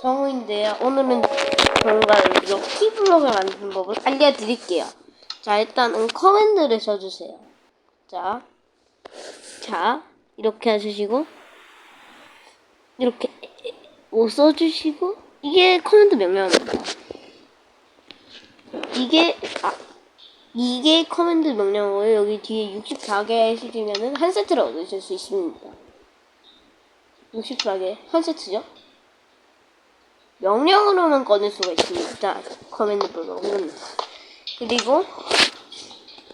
정우인데요. 오늘은 뭔가 럭키 블록을 만드는 법을 알려드릴게요. 자, 일단은 커맨드를 써주세요. 자, 자, 이렇게 해주시고, 이렇게 오 써주시고, 이게 커맨드 명령입니다. 이게, 아, 이게 커맨드 명령어예요. 여기 뒤에 64개 해주시면은 한 세트를 얻으실 수 있습니다. 64개, 한 세트죠? 명령으로만 꺼낼 수가 있습니다. 커맨드 블록은. 그리고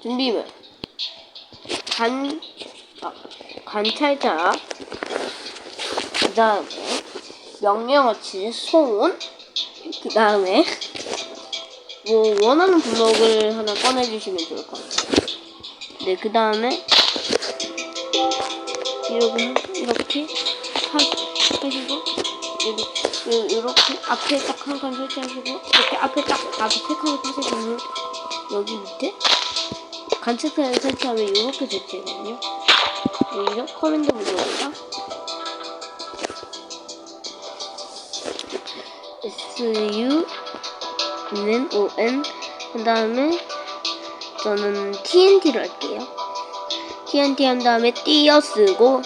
준비물 관 아, 관찰자 그 다음에 명령어치 손그 다음에 뭐 원하는 블록을 하나 꺼내주시면 좋을 것 같아요. 네, 그 다음에 이렇게 이렇게 하, 하시고 이렇게, 이렇게 앞에 딱 한 칸 설치하시고 이렇게 앞에 딱 앞에 세 칸을 하시고 여기 밑에 관측선을 설치하면 이렇게 설치거든요. 여기서 커맨드 블록에다 S U N O N 그 다음에 저는 TNT를 할게요. TNT 한 다음에 띄어 쓰고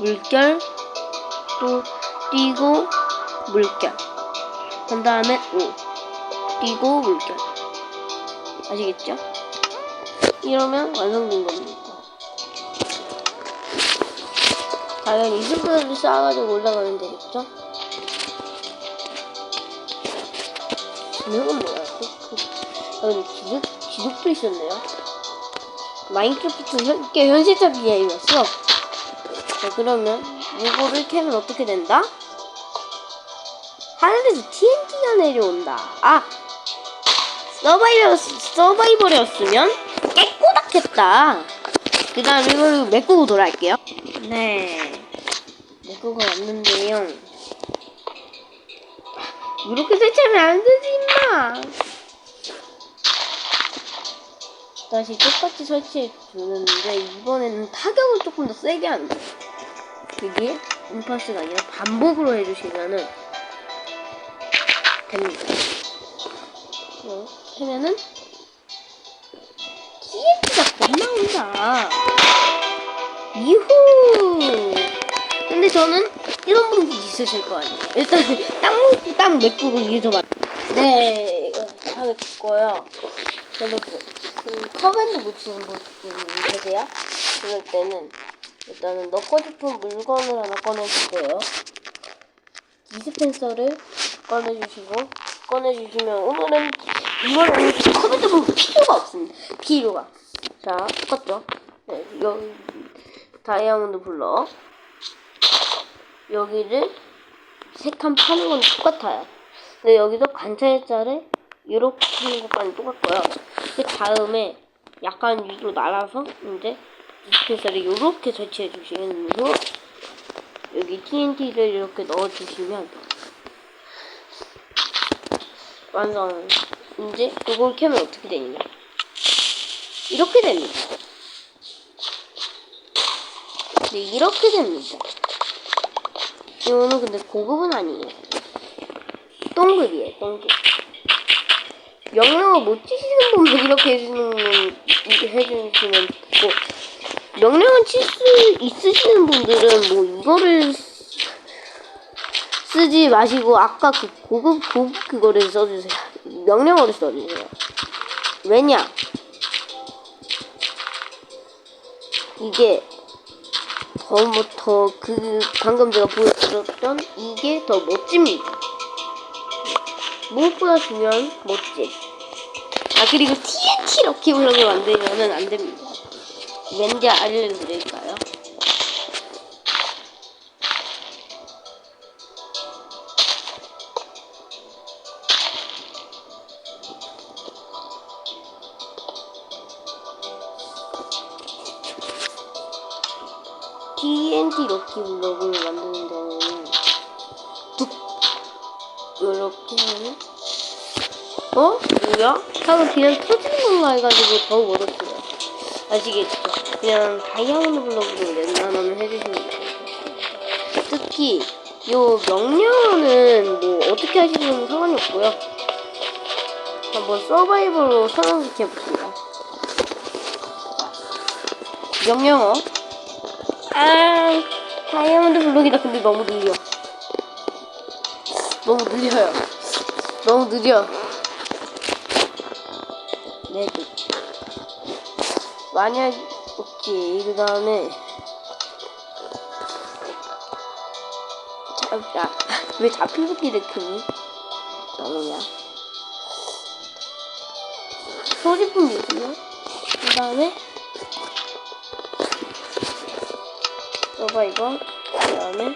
물결 또 띄고 물결 그 다음에 O 띄고 물결 아시겠죠? 이러면 완성된 겁니다. 당연히 이승표를 쌓아가지고 올라가면 되겠죠? 지능은 뭐야? 아, 근데 지능, 지능도 있었네요. 마인크래프트 현, 꽤 현실적인 게임이었어. 자, 그러면 이거를 캐면 어떻게 된다? 하늘에서 TNT가 내려온다. 아! 서바이벌, 서바이벌이었으면 깨꼬닥했다. 그 다음 이걸 메꾸고 돌아갈게요. 네. 메꾸고 왔는데요. 이렇게 설치하면 안 되지, 임마! 다시 똑같이 설치해 주는데, 이번에는 타격을 조금 더 세게 한다. 그게 음파스가 아니라 반복으로 해주시면은 됩니다. 어, 하면은 TNT가 곧 나온다. 이후. 근데 저는 이런 분들 있으실 거 아니에요. 일단 땅, 땅 메꾸고 위에서 만. 네, 이거 하겠고요. 여러분, 그 커맨드 붙이는 분 계세요? 그럴 때는 일단은 넣고 싶은 물건을 하나 꺼내주세요. 디스펜서를 꺼내주시고 꺼내주시면 오늘은 이거는 커맨드 볼 필요가 없습니다. 필요가. 자, 똑같죠? 네, 여기 다이아몬드 블럭 여기를 세칸 파는 건 똑같아요. 근데 여기서 관찰자를 이렇게 하는 것과는 똑같고요. 그 다음에 약간 위로 날아서 이제 디스펜서를 이렇게 설치해 주시면 후 여기 TNT를 이렇게 넣어 주시면 완성. 이제 이걸 켜면 어떻게 되느냐? 이렇게 됩니다. 네, 이렇게 됩니다. 이거는 근데 고급은 아니에요. 동급이에요, 동급. 명령어 못 치시는 분은 이렇게 해주는, 해주시면 좋고, 명령어 칠 수 있으시는 분들은 뭐 이거를 쓰지 마시고, 아까 그 고급, 고급 그거를 써주세요. 명령어를 써주세요. 왜냐? 이게 더뭐더그 방금 제가 보여드렸던 이게 더 멋집니다. 무엇보다 중요한 멋짐. 아 그리고 TNT 럭키 블럭을 만들면은 안 됩니다. 왠지 알려드릴까 TNT 럭키 블럭을 만드는 경우는 뚝 이렇게 어? 뭐야? 하고 그냥 터지는 걸로 해가지고 더 멀었어요 아시겠죠? 그냥 다이아몬드 블럭으로 웬만하면 해주시면 돼요 특히 요 명령은 뭐 어떻게 하시든 상관이 없고요. 한번 서바이벌로 선언시켜 봅시다. 명령어. 아, 다이아몬드 블록이다. 근데 너무 느려. 너무 느려요. 너무 느려. 네. 그. 만약 오케이 그 다음에 자, 왜 잡히기를 크니? 너무야. 소지품 있고요. 그 다음에 이거. 그 다음에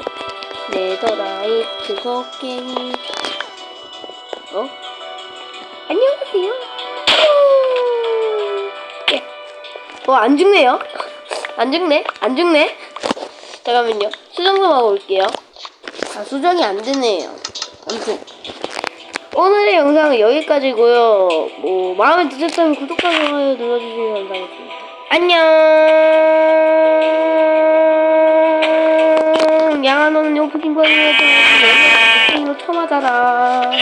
네더라이트 곡괭이. 어? 안녕하세요. 예. 어, 안 죽네요. 안 죽네. 안 죽네. 잠깐만요. 수정 좀 하고 올게요. 아, 수정이 안 되네요. 아무튼. 오늘의 영상은 여기까지고요. 뭐 마음에 드셨다면 구독과 좋아요 눌러주시면 감사하겠습니다. 안녕. 양아노는 용푸킨 거리에서 용푸킨으로 쳐맞아라.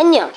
안녕.